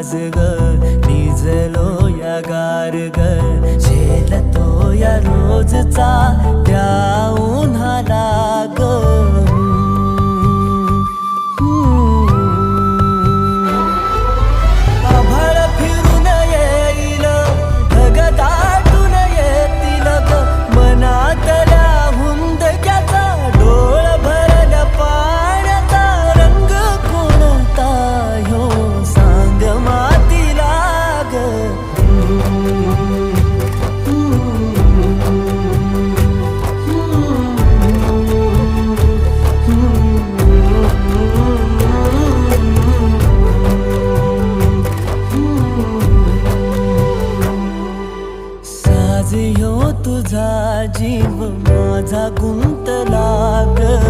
आज ग निजलो या गार ग झेलतो या रोजचा त्या आज ह्यो तुझा जीव माझा गुंतला ग